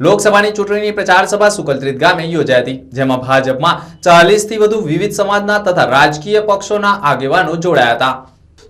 લોકસભાની ચૂંટણીની પ્રચાર સભા સુકલત્રીત ગામે યોજાઈ હતી, જેમાં ભાજપમાં ચાલીસથી વધુ વિવિધ સમાજના તથા રાજકીય પક્ષોના આગેવાનો જોડાયા હતા.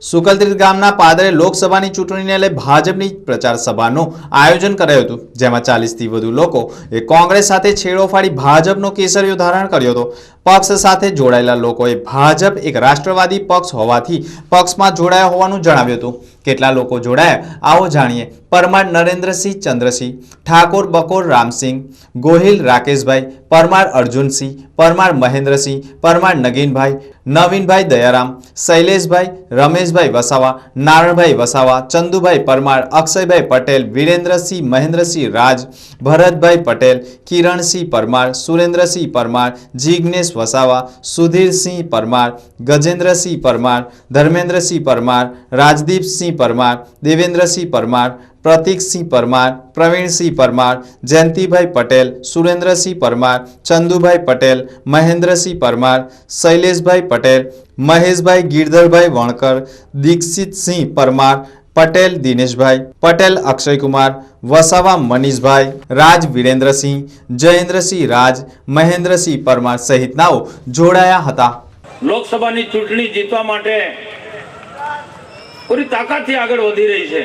સુકલત્રીત ગામના પાદરે લોકસભાની ચૂંટણીને લઈ ભાજપની પ્રચાર સભાનું આયોજન કરાયું હતું, જેમાં ચાલીસથી વધુ લોકો એ કોંગ્રેસ સાથે છેડો ફાડી ભાજપનો કેસરીયો ધારણ કર્યો હતો. પક્ષ સાથે જોડાયેલા લોકોએ ભાજપ એક રાષ્ટ્રવાદી પક્ષ હોવાથી પક્ષમાં જોડાયા હોવાનું જણાવ્યું હતું. કેટલા લોકો જોડાયા? આવો જાણીએ. પરમાર નરેન્દ્રસિંહ ચંદ્રસિંહ, ઠાકોર બકોર રામસિંહ, ગોહિલ રાકેશભાઈ, પરમાર અર્જુનસિંહ, પરમાર મહેન્દ્રસિંહ, પરમાર નગીનભાઈ, નવીનભાઈ દયારામ, શૈલેષભાઈ, રમેશભાઈ વસાવા, નારણભાઈ વસાવા, ચંદુભાઈ પરમાર, અક્ષયભાઈ પટેલ, વિરેન્દ્રસિંહ મહેન્દ્રસિંહ રાજ, ભરતભાઈ પટેલ, કિરણસિંહ પરમાર, સુરેન્દ્રસિંહ પરમાર જિજ્ઞેશ વસાવા, સુધીરસિંહ પરમાર, ગજેન્દ્રસિંહ પરમાર, ધર્મેન્દ્રસિંહ પરમાર, રાજદીપસિંહ પરમાર, દેવેન્દ્રસિંહ પરમાર, પ્રતિકસિંહ પરમાર, પ્રવીણસિંહ પરમાર, જયંતિભાઈ પટેલ, સુરેન્દ્રસિંહ પરમાર, ચંદુભાઈ પટેલ, મહેન્દ્રસિંહ પરમાર, શૈલેષભાઈ પટેલ, મહેશભાઈ ગિરધરભાઈ વણકર, દીક્ષિતસિંહ પરમાર, પટેલ દિનેશભાઈ, પટેલ અક્ષયકુમાર, વસાવા મનીષભાઈ, રાજ વિરેન્દ્રસિંહ, જયેન્દ્રસિંહ રાજ, મહેન્દ્રસિંહ પરમાર સહિતનાઓ જોડાયા હતા. લોકસભાની ચૂંટણી જીતવા માટે પૂરી તાકાતથી આગળ વધી રહી છે.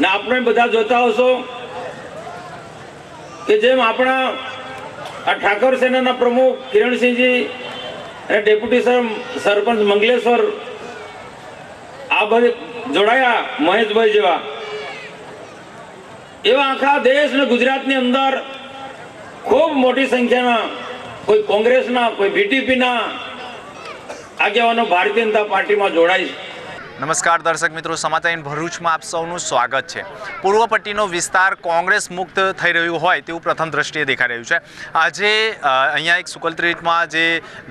ને આપણે બધા જોતા હશો કે જેમ આપણા આ ઠાકોર સેનાના પ્રમુખ કિરણસિંહજી અને ડેપ્યુટી સર, સરપંચ મંગલેશ્વર આ બધે જોડાયા મહેશભાઈ જેવા. એવા આખા દેશ ને ગુજરાતની અંદર ખૂબ મોટી સંખ્યામાં કોઈ કોંગ્રેસના, કોઈ બીટીપીના આગેવાનો ભારતીય જનતા પાર્ટીમાં જોડાય છે. નમસ્કાર દર્શક મિત્રો, સમાચાર ભરૂચમાં આપ સૌનું સ્વાગત છે. પૂર્વ પટ્ટીનો વિસ્તાર કોંગ્રેસ મુક્ત થઈ રહ્યું હોય તેવું પ્રથમ દ્રષ્ટિએ દેખાઈ રહ્યું છે. આજે અહીંયા એક સુકલત્રીટમાં જે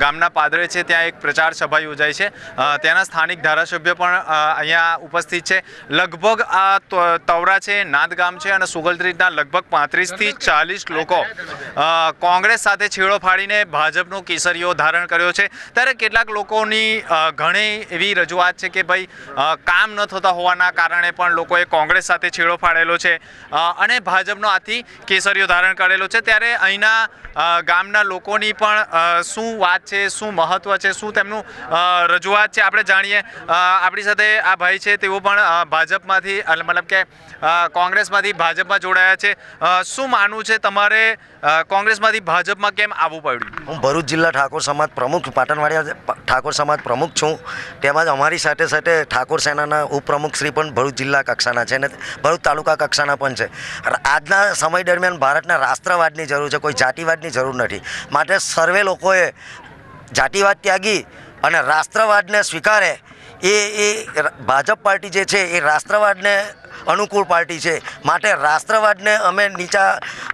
ગામના પાદરે છે, ત્યાં એક પ્રચાર સભા યોજાઈ છે. ત્યાંના સ્થાનિક ધારાસભ્ય પણ અહીંયા ઉપસ્થિત છે. લગભગ આ તવરા છે, નાદ ગામ છે અને સુગલત્રીટના લગભગ પાંત્રીસથી ચાલીસ લોકો કોંગ્રેસ સાથે છેડો ફાડીને ભાજપનો કેસરીઓ ધારણ કર્યો છે. ત્યારે કેટલાક લોકોની ઘણી એવી રજૂઆત છે કે ભાઈ કામ ન થતા હોવાના કારણે પણ લોકોએ કોંગ્રેસ સાથે છેડો ફાડેલો છે. અને ભાજપનો આથી કેસરીઓ ધારણ કરેલો છે. ત્યારે અહીંના ગામના લોકોની પણ શું વાત છે, શું મહત્વ છે, શું તેમનું રજૂઆત છે? આપણે જાણીએ. આપણી સાથે આ ભાઈ છે, તેઓ પણ ભાજપમાંથી મતલબ કે કોંગ્રેસમાંથી ભાજપમાં જોડાયા છે. શું માનવું છે તમારે કોંગ્રેસમાંથી ભાજપમાં કેમ આવવું પડ્યું? હું ભરૂચ જિલ્લા ઠાકોર સમાજ પ્રમુખ પાટણવાડિયા ઠાકોર સમાજ પ્રમુખ છું. તેમજ અમારી સાથે સાથે ઠાકોર સેનાના ઉપપ્રમુખ શ્રી પણ ભરૂચ જિલ્લા કક્ષાના છે અને ભરૂચ તાલુકા કક્ષાના પણ છે. આજના સમય દરમિયાન ભારતના રાષ્ટ્રવાદની જરૂર છે, કોઈ જાતિવાદની જરૂર નથી. માટે સર્વે લોકોએ જાતિવાદ ત્યાગી અને રાષ્ટ્રવાદને સ્વીકારે. એ એ ભાજપ પાર્ટી જે છે, એ રાષ્ટ્રવાદને અનુકૂળ પાર્ટી છે. માટે રાષ્ટ્રવાદને અમે નીચા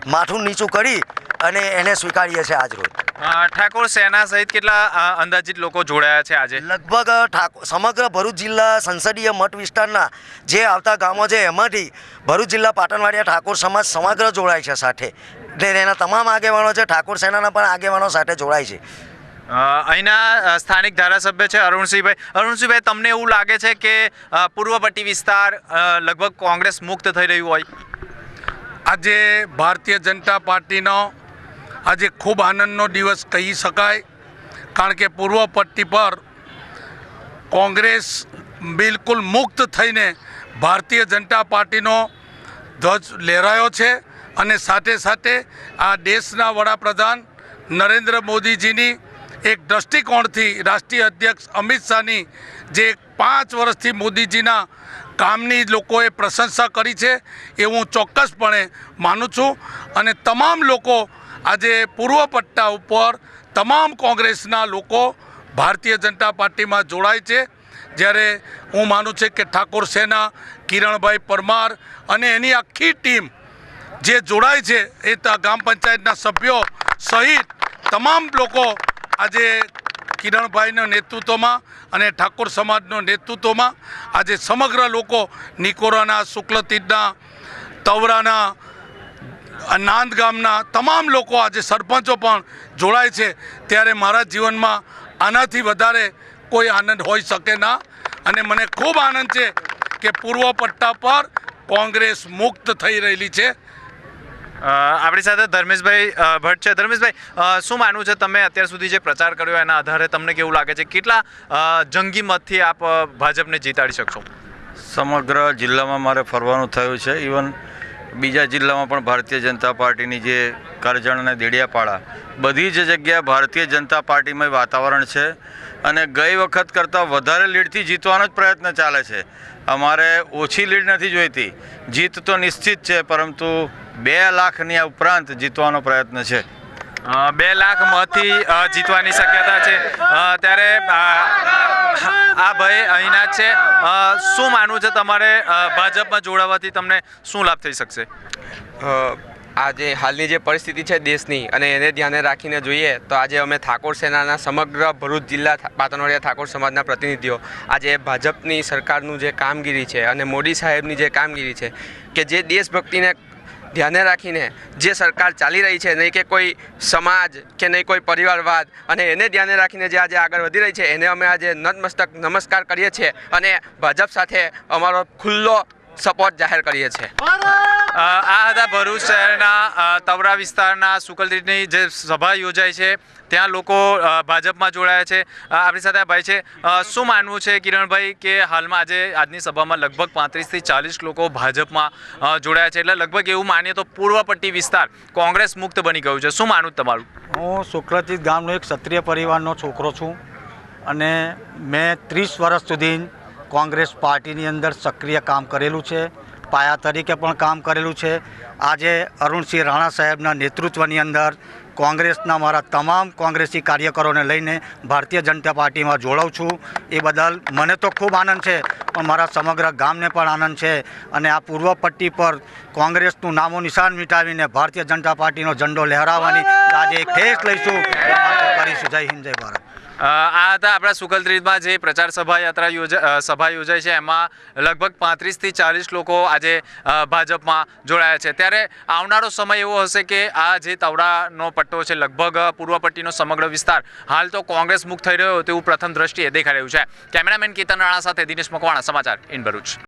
માથું નીચું કરી અને એને સ્વીકારીએ છીએ આજરોજ ઠાકોર સેના સહિત કેટલા અંદાજિત લોકો જોડાયા છે આજે? લગભગ ઠાકોર સમગ્ર ભરૂચ જિલ્લા સંસદીય મત વિસ્તારના જે આવતા ગામો છે એમાંથી ભરૂચ જિલ્લા પાટણવાડિયા ઠાકોર સમાજ સમગ્ર જોડાય છે સાથે. ને એના તમામ આગેવાનો છે ઠાકોર સેનાના પણ આગેવાનો સાથે જોડાય છે. અહીંના સ્થાનિક ધારાસભ્ય છે અરુણસિંહભાઈ. અરુણસિંહભાઈ તમને એવું લાગે છે કે પૂર્વપટ્ટી વિસ્તાર લગભગ કોંગ્રેસ મુક્ત થઈ રહ્યું હોય? આજે ભારતીય જનતા પાર્ટીનો આજે ખૂબ આનંદનો દિવસ કહી શકાય, કારણ કે પૂર્વ પટ્ટી પર કોંગ્રેસ બિલકુલ મુક્ત થઈને ભારતીય જનતા પાર્ટીનો ધ્વજ લહેરાયો છે અને સાથે સાથે આ દેશના વડાપ્રધાન નરેન્દ્ર મોદીજીની એક દૃષ્ટિકોણથી રાષ્ટ્રીય અધ્યક્ષ અમિત શાહની જે પાંચ વર્ષથી મોદીજીના કામની લોકોએ પ્રશંસા કરી છે, એ હું ચોક્કસપણે માનું છું. અને તમામ લોકો આજે પૂર્વ પટ્ટા ઉપર તમામ કોંગ્રેસના લોકો ભારતીય જનતા પાર્ટીમાં જોડાય છે. જ્યારે હું માનું છું કે ઠાકોર સેના, કિરણભાઈ પરમાર અને એની આખી ટીમ જે જોડાય છે એ ગ્રામ પંચાયતના સભ્યો સહિત તમામ લોકો આજે કિરણભાઈના નેતૃત્વમાં અને ઠાકોર સમાજનો નેતૃત્વમાં આજે સમગ્ર લોકો નિકોરાના શુક્લતીજના તવરાના નાંદ ગામના તમામ લોકો આજે સરપંચો પણ જોડાય છે. ત્યારે મારા જીવનમાં આનાથી વધારે કોઈ આનંદ હોઈ શકે ના. અને મને ખૂબ આનંદ છે કે પૂર્વ પટ્ટા પર કોંગ્રેસ મુક્ત થઈ રહેલી છે. આપણી સાથે ધર્મેશભાઈ ભટ્ટ છે. ધર્મેશભાઈ શું માનવું છે તમે અત્યાર સુધી જે પ્રચાર કર્યો એના આધારે તમને કેવું લાગે છે? કેટલા જંગી મતથી આપ ભાજપને જીતાડી શકશો? સમગ્ર જિલ્લામાં મારે ફરવાનું થયું છે. ઇવન બીજા જિલ્લામાં પણ ભારતીય જનતા પાર્ટીની જે કરજણ અને દેડિયાપાડા, બધી જ જગ્યાએ ભારતીય જનતા પાર્ટીમાં વાતાવરણ છે અને ગઈ વખત કરતાં વધારે લીડથી જીતવાનો જ પ્રયત્ન ચાલે છે. અમારે ઓછી લીડ નથી જોઈતી. જીત તો નિશ્ચિત છે, પરંતુ બે લાખની ઉપરાંત જીતવાનો પ્રયત્ન છે. બે લાખ મતથી જીતવાની શક્યતા છે. ત્યારે આ ભાઈ, અહીંના છે. શું માનવું છે તમારે ભાજપમાં જોડાવાથી તમને શું લાભ થઈ શકશે? આજે હાલની જે પરિસ્થિતિ છે દેશની અને એને ધ્યાને રાખીને જોઈએ તો આજે અમે ઠાકોર સેનાના સમગ્ર ભરૂચ જિલ્લા થા- ઠાકોર સમાજના પ્રતિનિધિઓ, આજે ભાજપની સરકારનું જે કામગીરી છે અને મોદી સાહેબની જે કામગીરી છે કે જે દેશભક્તિને ધ્યાને રાખીને જે સરકાર ચાલી રહી છે, નહીં કે કોઈ સમાજ કે નહીં કોઈ પરિવારવાદ, અને એને ધ્યાને રાખીને જે આજે આગળ વધી રહી છે, એને અમે આજે નતમસ્તક નમસ્કાર કરીએ છીએ. અને ભાજપ સાથે અમારો ખુલ્લો સપોર્ટ જાહેર કરીએ છીએ. આ હતા ભરૂચ શહેરના તવરા વિસ્તારના સુકલતીની જે સભા યોજાય છે ત્યાં લોકો ભાજપમાં જોડાયા છે. આપણી સાથે આ ભાઈ છે. શું માનવું છે કિરણભાઈ કે હાલમાં આજે આજની સભામાં લગભગ પાંત્રીસથી ચાલીસ લોકો ભાજપમાં જોડાયા છે? એટલે લગભગ એવું માનીએ તો પૂર્વપટ્ટી વિસ્તાર કોંગ્રેસ મુક્ત બની ગયું છે. શું માનવું તમારું? હું શુક્લતીત ગામનો એક ક્ષત્રિય પરિવારનો છોકરો છું અને મેં ત્રીસ વર્ષ સુધી કોંગ્રેસ પાર્ટીની અંદર સક્રિય કામ કરેલું છે. પાયા તરીકે પણ કામ કરેલું છે. આજે અરુણસિંહ રાણા સાહેબના નેતૃત્વની અંદર કોંગ્રેસના મારા તમામ કોંગ્રેસી કાર્યકરોને લઈને ભારતીય જનતા પાર્ટીમાં જોડાઉં છું. એ બદલ મને તો ખૂબ આનંદ છે, પણ મારા સમગ્ર ગામને પણ આનંદ છે. અને આ પૂર્વ પટ્ટી પર કોંગ્રેસનું નામો નિશાન મિટાવીને ભારતીય જનતા પાર્ટીનો ઝંડો લહેરાવવાની આજે એક ઠેસ લઈશું. કરીશું. જય હિન્દ, જય ભારત. આ હતા આપણા સુકલત્રીજમાં જે પ્રચાર સભા યાત્રા યોજા સભા યોજાઈ છે. એમાં લગભગ પાંત્રીસથી ચાલીસ લોકો આજે ભાજપમાં જોડાયા છે. ત્યારે આવનારો સમય એવો હશે કે આ જે તવડાનો પટ્ટો છે, લગભગ પૂર્વ પટ્ટીનો સમગ્ર વિસ્તાર, હાલ તો કોંગ્રેસ મુક્ત થઈ રહ્યો તેવું પ્રથમ દ્રષ્ટિએ દેખાઈ રહ્યું છે. કેમેરામેન કેતન રાણા સાથે દિનેશ મકવાણા, સમાચાર ઇન ભરૂચ.